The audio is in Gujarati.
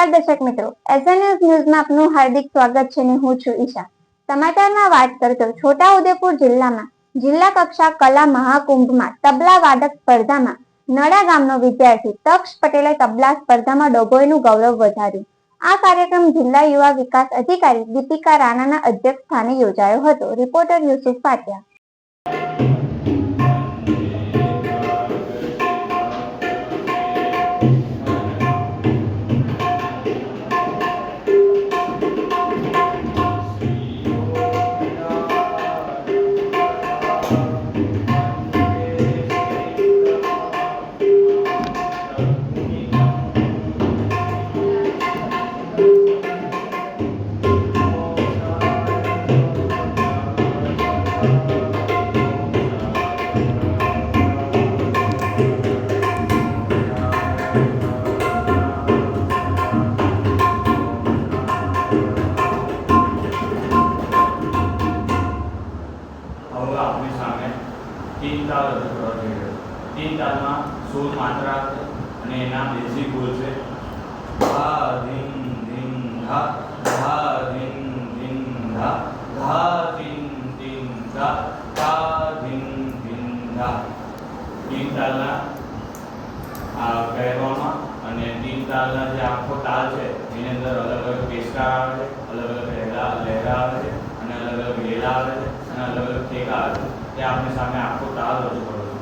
નમસ્કાર દર્શક મિત્રો. એસએનએસ ન્યૂઝમાં આપનું હાર્દિક સ્વાગત છે ને હું છું ઈશા. સમાચારમાં વાત કરતો છોટાઉદેપુર જિલ્લામાં, જિલ્લા કક્ષા કલા મહાકુંભમાં તબલા વાદક સ્પર્ધામાં નડા ગામનો વિદ્યાર્થી તક્ષ પટેલે તબલા સ્પર્ધામાં ડોગોઈનું ગૌરવ વધાર્યું. આ કાર્યક્રમ જિલ્લા યુવા વિકાસ અધિકારી દીપિકા રાણાના અધ્યક્ષ સ્થાને યોજાયો હતો. રિપોર્ટર યુસુફ પાટિયા. તીન તાલ રજૂ કરવા જઈ રહ્યો તીન તાલમાં સોળ માત્રા અને એના બેઝિક બોલ છે. ધા ધીમ ધીમ ધા ધા ધીમ ધીમ ધા ધા ધીમ ધીમ ધા ધા ધીમ ધીમ ધા તીન તાલના, આ પહેરવામાં અને તીન તાલના જે આખો તાલ છે, એની અંદર અલગ અલગ પેશકાર આવે છે અલગ અલગ લહેરા લહેરા આવે છે. વેલા આવે છે અને અલગ અલગ ટેકા આવે છે તે આપની સામે આખો તાલ રજૂ કરો છો